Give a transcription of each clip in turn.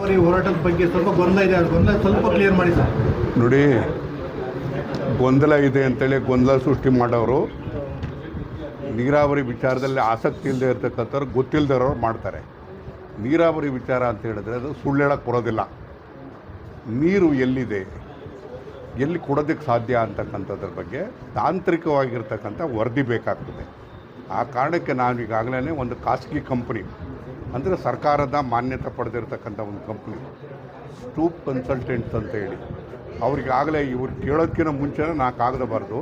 ಹೋರಾಟದ ಬಗ್ಗೆ ಸ್ವಲ್ಪ ಗೊಂದಲ ಇದೆ. ಗೊಂದಲ ಸ್ವಲ್ಪ ಕ್ಲಿಯರ್ ಮಾಡಿ ನೋಡಿ, ಗೊಂದಲ ಇದೆ ಅಂತೇಳಿ ಗೊಂದಲ ಸೃಷ್ಟಿ ಮಾಡೋರು, ನೀರಾವರಿ ವಿಚಾರದಲ್ಲಿ ಆಸಕ್ತಿ ಇಲ್ಲದೆ ಇರ್ತಕ್ಕಂಥವ್ರು ಗೊತ್ತಿಲ್ಲದವ್ರು ಮಾಡ್ತಾರೆ. ನೀರಾವರಿ ವಿಚಾರ ಅಂತ ಹೇಳಿದ್ರೆ ಅದು ಸುಳ್ಳು ಹೇಳಕ್ಕೆ ಬರೋದಿಲ್ಲ. ನೀರು ಎಲ್ಲಿದೆ? ಎಲ್ಲಿ ಕೊಡೋದಕ್ಕೆ ಸಾಧ್ಯ ಅಂತಕ್ಕಂಥದ್ರ ಬಗ್ಗೆ ತಾಂತ್ರಿಕವಾಗಿರ್ತಕ್ಕಂಥ ವರದಿ ಬೇಕಾಗ್ತದೆ. ಆ ಕಾರಣಕ್ಕೆ ನಾನು ಈಗಾಗಲೇ ಒಂದು ಖಾಸಗಿ ಕಂಪ್ನಿ ಅಂದರೆ ಸರ್ಕಾರದ ಮಾನ್ಯತೆ ಪಡೆದಿರ್ತಕ್ಕಂಥ ಒಂದು ಕಂಪ್ನಿ ಸ್ಟೂಪ್ ಕನ್ಸಲ್ಟೆಂಟ್ಸ್ ಅಂತ ಹೇಳಿ. ಅವ್ರಿಗಾಗಲೇ ಇವ್ರು ಕೇಳೋದಕ್ಕಿಂತ ಮುಂಚೆನೇ ನಾಲ್ಕು ಆಗದಬಾರ್ದು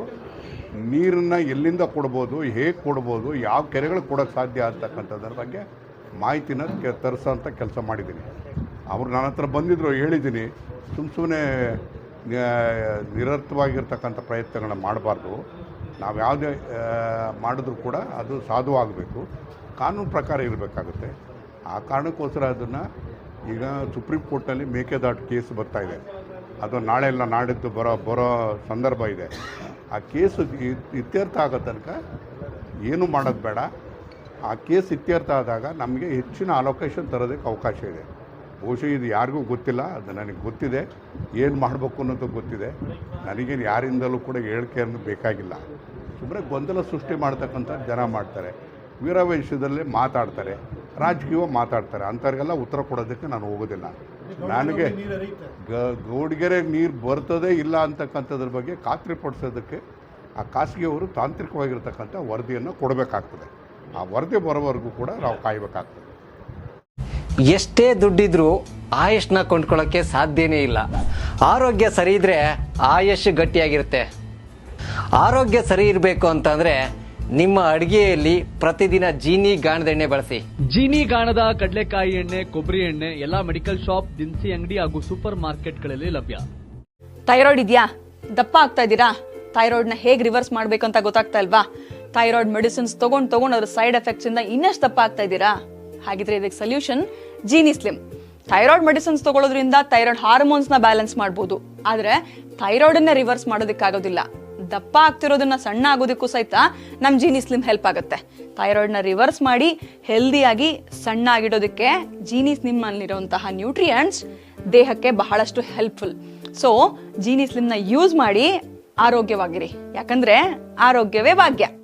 ನೀರನ್ನು ಎಲ್ಲಿಂದ ಕೊಡ್ಬೋದು, ಹೇಗೆ ಕೊಡ್ಬೋದು, ಯಾವ ಕೆರೆಗಳಿಗೆ ಕೊಡೋಕ್ಕೆ ಸಾಧ್ಯ ಅಂತಕ್ಕಂಥದ್ರ ಬಗ್ಗೆ ಮಾಹಿತಿನ ಕೆ ತರಿಸೋಂಥ ಕೆಲಸ ಮಾಡಿದ್ದೀನಿ. ಅವರು ನನ್ನ ಹತ್ರ ಬಂದಿದ್ದರು ಹೇಳಿದ್ದೀನಿ. ಸುಮ್ಮ ಸುಮ್ಮನೆ ನಿರರ್ಥವಾಗಿರ್ತಕ್ಕಂಥ ಪ್ರಯತ್ನಗಳನ್ನ ಮಾಡಬಾರ್ದು. ನಾವು ಯಾವುದೇ ಮಾಡಿದ್ರೂ ಕೂಡ ಅದು ಸಾಧುವಾಗಬೇಕು. ಕಾನೂನು ಪ್ರಕಾರ ಇರಬೇಕಾಗುತ್ತೆ. ಆ ಕಾರಣಕ್ಕೋಸ್ಕರ ಅದನ್ನು ಈಗ ಸುಪ್ರೀಂ ಕೋರ್ಟಲ್ಲಿ ಮೇಕೆದಾಟು ಕೇಸ್ ಬರ್ತಾ ಇದೆ. ಅದು ನಾಳೆ ಇಲ್ಲ, ನಾಡಿದ್ದು ಬರೋ ಬರೋ ಸಂದರ್ಭ ಇದೆ. ಆ ಕೇಸು ಇತ್ಯರ್ಥ ಆಗೋ ತನಕ ಏನು ಮಾಡೋದು ಬೇಡ. ಆ ಕೇಸ್ ಇತ್ಯರ್ಥ ಆದಾಗ ನಮಗೆ ಹೆಚ್ಚಿನ ಅಲೋಕೇಶನ್ ತರೋದಕ್ಕೆ ಅವಕಾಶ ಇದೆ. ಬಹುಶಃ ಇದು ಯಾರಿಗೂ ಗೊತ್ತಿಲ್ಲ, ಅದು ನನಗೆ ಗೊತ್ತಿದೆ. ಏನು ಮಾಡಬೇಕು ಅನ್ನೋದು ಗೊತ್ತಿದೆ. ನನಗೇನು ಯಾರಿಂದಲೂ ಕೂಡ ಹೇಳಿಕೆಯನ್ನು ಬೇಕಾಗಿಲ್ಲ. ಸುಮ್ಮನೆ ಗೊಂದಲ ಸೃಷ್ಟಿ ಮಾಡ್ತಕ್ಕಂಥ ಜನ ಮಾಡ್ತಾರೆ. ವೀರವೈಶ್ಯದಲ್ಲೇ ಮಾತಾಡ್ತಾರೆ. ರಾಜಕೀಯ ಮಾತಾಡ್ತಾರೆ. ಅಂಥವ್ರಿಗೆಲ್ಲ ಉತ್ತರ ಕೊಡೋದಕ್ಕೆ ನಾನು ಹೋಗೋದಿಲ್ಲ. ನನಗೆ ಗೌಡಿಗೆರೆಗೆ ನೀರು ಬರ್ತದೆ ಇಲ್ಲ ಅಂತಕ್ಕಂಥದ್ರ ಬಗ್ಗೆ ಖಾತ್ರಿ ಪಡಿಸೋದಕ್ಕೆ ಆ ಖಾಸಗಿಯವರು ತಾಂತ್ರಿಕವಾಗಿರ್ತಕ್ಕಂಥ ವರದಿಯನ್ನು ಕೊಡಬೇಕಾಗ್ತದೆ. ಆ ವರದಿ ಬರೋವರೆಗೂ ಕೂಡ ನಾವು ಕಾಯಬೇಕಾಗ್ತದೆ. ಎಷ್ಟೇ ದುಡ್ಡಿದ್ರೂ ಆಯುಷ್ನ ಕೊಂಡ್ಕೊಳ್ಳೋಕ್ಕೆ ಸಾಧ್ಯನೇ ಇಲ್ಲ. ಆರೋಗ್ಯ ಸರಿ ಇದ್ರೆ ಆಯುಷ್ ಗಟ್ಟಿಯಾಗಿರುತ್ತೆ. ಆರೋಗ್ಯ ಸರಿ ಇರಬೇಕು ಅಂತಂದ್ರೆ ನಿಮ್ಮ ಅಡಿಗೆಯಲ್ಲಿ ಪ್ರತಿದಿನ ಜೀನಿ ಗಾಣದ ಎಣ್ಣೆ ಬಳಸಿ. ಜೀನಿ ಗಾಣದ ಕಡಲೆಕಾಯಿ ಎಣ್ಣೆ ಕೊಬ್ಬರಿ ಎಣ್ಣೆ ಎಲ್ಲಾ ಮೆಡಿಕಲ್ ಶಾಪ್ ದಿನಸಿ ಅಂಗಡಿ ಹಾಗೂ ಸೂಪರ್ ಮಾರ್ಕೆಟ್ಗಳಲ್ಲಿ ಲಭ್ಯ. ಥೈರಾಯ್ಡ್ ಇದೆಯಾ? ದಪ್ಪ ಆಗ್ತಾ ಇದ್ದೀರಾ? ಥೈರಾಯ್ಡ್ನ ಹೇಗೆ ರಿವರ್ಸ್ ಮಾಡಬೇಕಂತ ಅಂತ ಗೊತ್ತಾಗ್ತಾ ಇಲ್ವಾ? ಥೈರಾಯ್ಡ್ ಮೆಡಿಸಿನ್ಸ್ ತಗೊಂಡ್ ತಗೊಂಡ್ ಅದ್ರ ಸೈಡ್ ಎಫೆಕ್ಟ್ಸ್ ಇಂದ ಇನ್ನಷ್ಟು ದಪ್ಪ ಆಗ್ತಾ ಇದ್ದೀರಾ? ಹಾಗಿದ್ರೆ ಇದಕ್ಕೆ solution Jeeni slim. Thyroid medicines ತಗೊಳ್ಳೋದ್ರಿಂದ thyroid ಹಾರ್ಮೋನ್ಸ್ನ ಬ್ಯಾಲೆನ್ಸ್ ಮಾಡ್ಬೋದು. ಆದ್ರೆ ಥೈರಾಯ್ಡ್ ಅನ್ನ ರಿವರ್ಸ್ ಮಾಡೋದಕ್ಕಾಗೋದಿಲ್ಲ. ದಪ್ಪ ಆಗ್ತಿರೋದನ್ನ ಸಣ್ಣ ಆಗೋದಕ್ಕೂ ಸಹಿತ ನಮ್ ಜೀನಿ ಸ್ಲಿಮ್ ಹೆಲ್ಪ್ ಆಗುತ್ತೆ. ಥೈರಾಯ್ಡ್ನ ರಿವರ್ಸ್ ಮಾಡಿ ಹೆಲ್ದಿಯಾಗಿ ಸಣ್ಣ ಆಗಿಡೋದಕ್ಕೆ ಜೀನಿ ಸ್ಲಿಮ್ ಅಲ್ಲಿರುವಂತಹ ನ್ಯೂಟ್ರಿಯೆಂಟ್ಸ್ ದೇಹಕ್ಕೆ ಬಹಳಷ್ಟು ಹೆಲ್ಪ್ಫುಲ್. ಸೊ, ಜೀನಿ ಸ್ಲಿಮ್ನ ಯೂಸ್ ಮಾಡಿ ಆರೋಗ್ಯವಾಗಿರಿ. ಯಾಕಂದ್ರೆ ಆರೋಗ್ಯವೇ ಭಾಗ್ಯ.